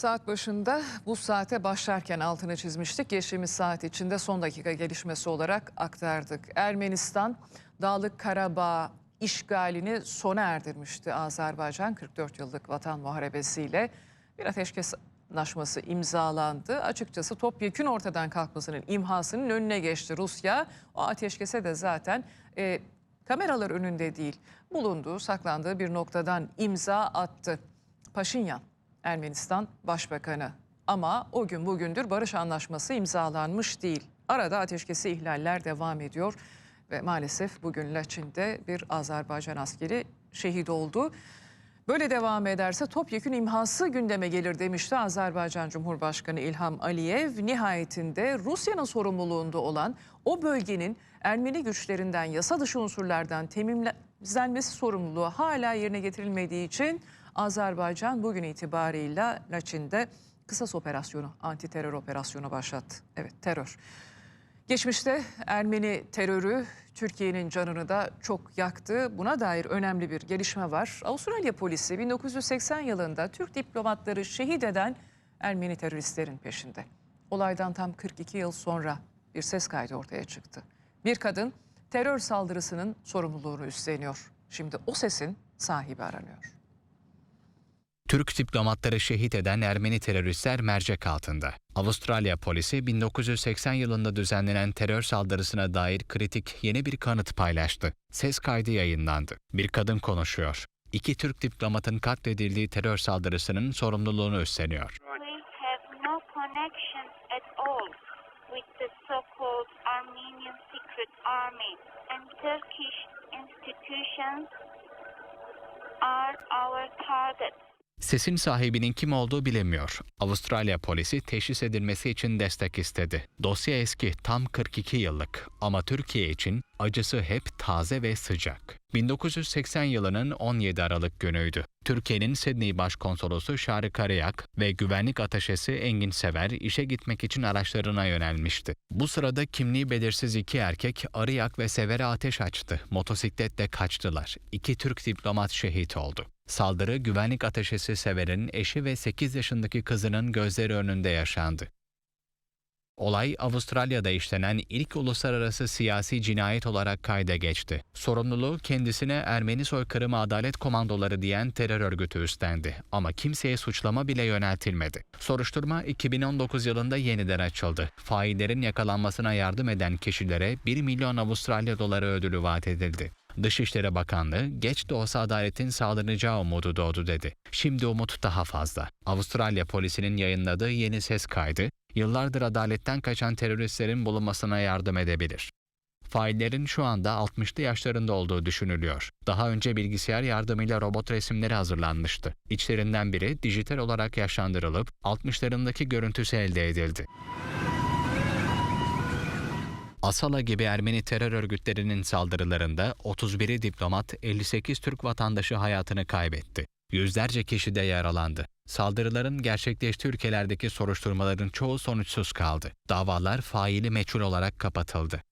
Saat başında bu saate başlarken altını çizmiştik. Geçtiğimiz saat içinde son dakika gelişmesi olarak aktardık. Ermenistan Dağlık Karabağ işgalini sona erdirmişti Azerbaycan 44 yıllık vatan muharebesiyle. Bir ateşkes anlaşması imzalandı. Açıkçası topyekün ortadan kalkmasının imhasının önüne geçti Rusya. O ateşkese de zaten e, kameralar önünde değil bulunduğu, saklandığı bir noktadan imza attı. Paşinyan Ermenistan Başbakanı. Ama o gün bugündür barış anlaşması imzalanmış değil. Arada ateşkesi ihlaller devam ediyor ve maalesef bugün Laçin'de bir Azerbaycan askeri şehit oldu. Böyle devam ederse topyekün imhası gündeme gelir demişti Azerbaycan Cumhurbaşkanı İlham Aliyev. Nihayetinde Rusya'nın sorumluluğunda olan o bölgenin Ermeni güçlerinden, yasa dışı unsurlardan temizlenmesi sorumluluğu hala yerine getirilmediği için Azerbaycan bugün itibarıyla Laçin'de kısas operasyonu, anti terör operasyonu başlattı. Evet terör. Geçmişte Ermeni terörü Türkiye'nin canını da çok yaktı. Buna dair önemli bir gelişme var. Avustralya polisi 1980 yılında Türk diplomatları şehit eden Ermeni teröristlerin peşinde. Olaydan tam 42 yıl sonra bir ses kaydı ortaya çıktı. Bir kadın terör saldırısının sorumluluğunu üstleniyor. Şimdi o sesin sahibi aranıyor. Türk diplomatları şehit eden Ermeni teröristler mercek altında. Avustralya polisi 1980 yılında düzenlenen terör saldırısına dair kritik yeni bir kanıt paylaştı. Ses kaydı yayınlandı. Bir kadın konuşuyor. İki Türk diplomatın katledildiği terör saldırısının sorumluluğunu üstleniyor. Turkish institutions are our target. Sesin sahibinin kim olduğu bilinmiyor. Avustralya polisi teşhis edilmesi için destek istedi. Dosya eski, tam 42 yıllık ama Türkiye için acısı hep taze ve sıcak. 1980 yılının 17 Aralık günüydü. Türkiye'nin Sydney Başkonsolosu Şarı Karayak ve güvenlik ateşesi Engin Sever işe gitmek için araçlarına yönelmişti. Bu sırada kimliği belirsiz iki erkek Arıyak ve Sever'e ateş açtı. Motosikletle kaçtılar. İki Türk diplomat şehit oldu. Saldırı güvenlik ateşesi Sever'in eşi ve 8 yaşındaki kızının gözleri önünde yaşandı. Olay Avustralya'da işlenen ilk uluslararası siyasi cinayet olarak kayda geçti. Sorumluluğu kendisine Ermeni soykırımı adalet komandoları diyen terör örgütü üstlendi ama kimseye suçlama bile yöneltilmedi. Soruşturma 2019 yılında yeniden açıldı. Faillerin yakalanmasına yardım eden kişilere 1 milyon Avustralya doları ödülü vaat edildi. Dışişleri Bakanlığı geç de olsa adaletin sağlanacağı umudu doğdu dedi. Şimdi umut daha fazla. Avustralya polisinin yayınladığı yeni ses kaydı, yıllardır adaletten kaçan teröristlerin bulunmasına yardım edebilir. Faillerin şu anda 60'lı yaşlarında olduğu düşünülüyor. Daha önce bilgisayar yardımıyla robot resimleri hazırlanmıştı. İçlerinden biri dijital olarak yaşlandırılıp 60'larındaki görüntüsü elde edildi. Asala gibi Ermeni terör örgütlerinin saldırılarında 31'i diplomat, 58 Türk vatandaşı hayatını kaybetti. Yüzlerce kişi de yaralandı. Saldırıların gerçekleştiği ülkelerdeki soruşturmaların çoğu sonuçsuz kaldı. Davalar faili meçhul olarak kapatıldı.